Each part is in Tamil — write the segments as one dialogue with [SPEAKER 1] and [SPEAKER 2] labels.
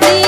[SPEAKER 1] ready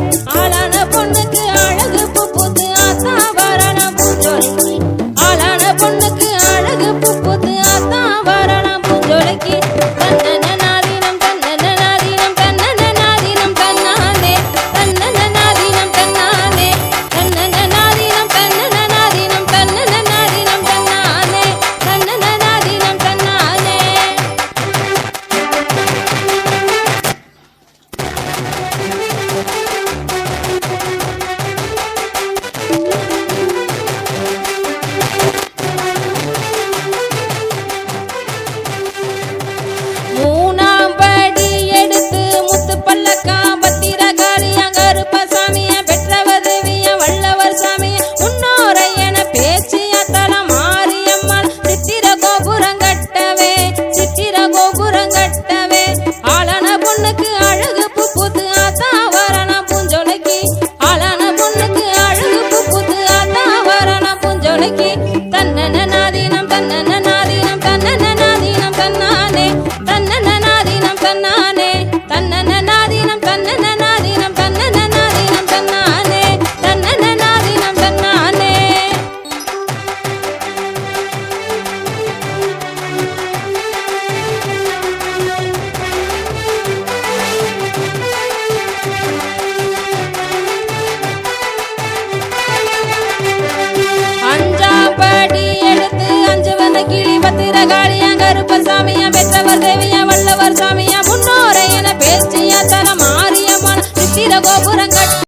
[SPEAKER 1] தன்னநாதீனம் தன்னநாதீனம் தன்னநாதீனம் தன்னானே தன்னநாதீனம் தன்னா சாமியா முன்னோரை என பேச்சியா தன மாறிய போன கோபுரம்